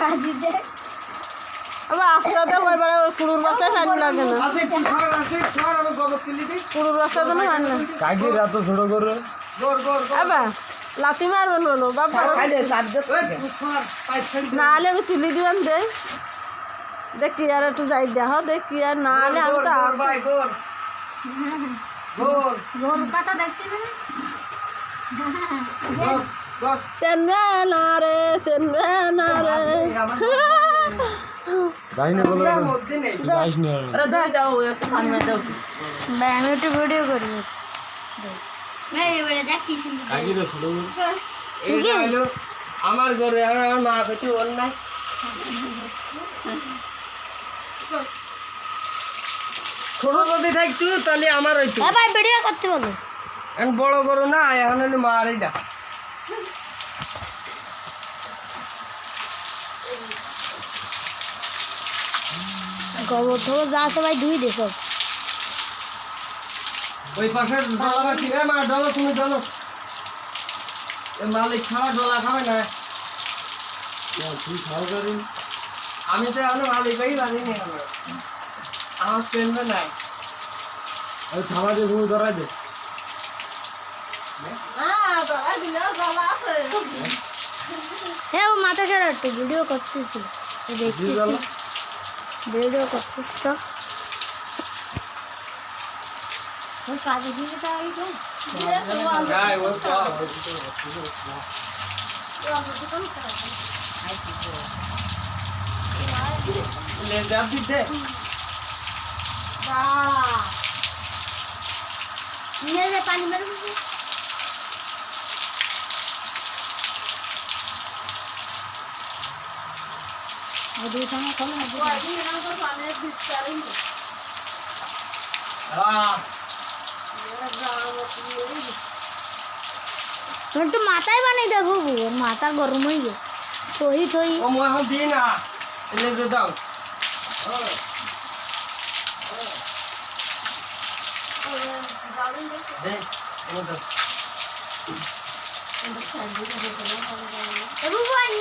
কাজিতে আবার আস্তে কয়বার কুড়ুর বাসায় লাগে না। দিই কুড়ুর বাসায় তো পানি লাগে কাকির এত ছোট করে। গোর গোর গোর। আবার লাথি মারবেন হলো বাবা এই তুই সর পাইপ ছেড়ে দে। না হলে আমি তুলি দিবেন দে। দেখি আর একটু যাই দেহ দেখি আর না হলে আমি তো গোল কাটা না? না রে না রে। না আমার না একটু ভিডিও করি। এবারে ঘরে আমার মা কিছু বল নাই ছোট যদি থাকতো তাহলে আমার হইতো। এ ভাই ভিডিও করতে বলো। এখন বড় করো না এখন হলো মা আর এইটা গোবর ধোবো যা আছে ভাই ধুই দে সব। ওই পাশে ডলা বাকি এ মা ডলো তুমি ডলো এ মালিক খাওয়া ডলা খাবে না। খাও আমি তো এখন মালিকই বাঁধিনি আমার আমার পেনবে নাই। ওই থামা দিয়ে তুমি ধরাই দে। হ্যাঁ ও মাথা ছাড়া একটু ভিডিও করতেছি দেখতেছি গেল ভিডিও করছিস তো ওই কাজে দিয়ে তো এই তো গায় ও তো ले जा पीछे নিয়ে যে পানি মেরে তোর তো মাথায় বানিয়ে দেখো মাথা গরম হয়ে গেছে। ঠই ঠই দিই না। দাও। এবার